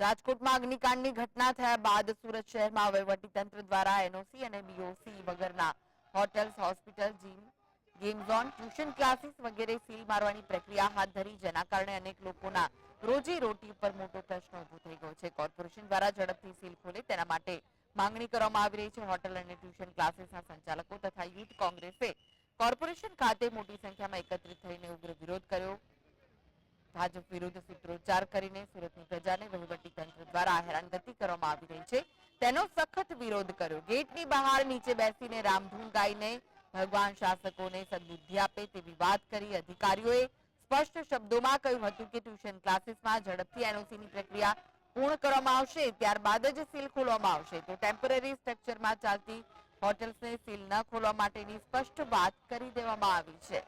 રાજકોટમાં અગ્નિકાંડની ઘટના થયા બાદ સુરત શહેરમાં વહીવટીતંત્ર દ્વારા એનઓસી અને બીઓસી વગરના hotels, hospital, gym, game zone, tuition classes વગેરે સીલ મારવાની પ્રક્રિયા હાથ ધરી, જેના કારણે અનેક લોકોના રોજી રોટી ઉપર મોટો પ્રશ્ન ઊભો થઈ ગયો છે. કોર્પોરેશન દ્વારા ઝડપથી સીલ ખોલે તેના માટે માંગણી કરવામાં આવી રહી છે. હોટેલ અને ટ્યુશન ક્લાસીસના સંચાલકો તથા યુથ કોંગ્રેસે કોર્પોરેશન ખાતે મોટી સંખ્યામાં એકત્રિત થઈને ઉગ્ર વિરોધ કર્યો ભાજપ વિરુદ્ધ સૂત્રોચ્ચાર કરીને સુરતની પ્રજાને વહીવટી દ્વારા હેરાનગતિ કરવામાં આવી રહી છે. તેનો સખત વિરોધ કર્યો. ગેટની બહાર નીચે બેસીને રામધૂન ગાઈને ભગવાન શાસકોને સદબુદ્ધિ આપે તેવી વાત કરી અધિકારીઓએ સ્પષ્ટ શબ્દોમાં કહ્યું હતું કે ટ્યુશન ક્લાસીસમાં ઝડપથી એનઓસીની પ્રક્રિયા પૂર્ણ કરવામાં આવશે, ત્યારબાદ જ સીલ ખોલવામાં આવશે. તો ટેમ્પરરી સ્ટ્રક્ચરમાં ચાલતી હોટેલ્સને સીલ ન ખોલવા માટેની સ્પષ્ટ વાત કરી દેવામાં આવી છે.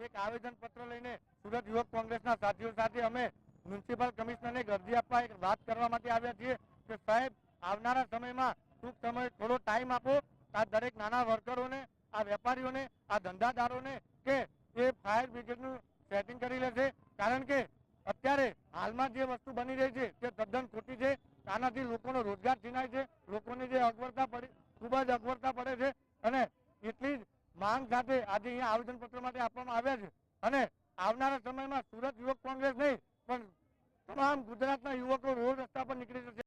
એક આવેદન પત્ર લઈને સુરત યુવક કોંગ્રેસના સાથીઓ સાથે અમે મ્યુનિસિપલ કમિશનરને અરજી આપવા એક વાત કરવા માટે આવ્યા છીએ કે સાહેબ, આવનારા સમયમાં ટૂંક સમય થોડો ટાઈમ આપો. આ દરેક નાના વર્કરોને, આ વેપારીઓને, આ ધંધાદારોને કે એ ફાયર બ્રિગેડનું સેટિંગ કરી લેશે. કારણ કે અત્યારે હાલમાં જે વસ્તુ બની રહી છે, તે તદ્દન ખોટી છે. આનાથી લોકોનો રોજગાર છીનાય છે. લોકોની જે અગવડતા પડી, ખૂબ જ અગવડતા પડે છે. અને એટલી જ માંગ સાથે આજે અહીંયા આવેદનપત્ર માટે આપવામાં આવ્યા છે. અને આવનારા સમયમાં સુરત યુવક કોંગ્રેસ નહીં, પણ તમામ ગુજરાતના યુવકો રોડ રસ્તા પર નીકળી જશે.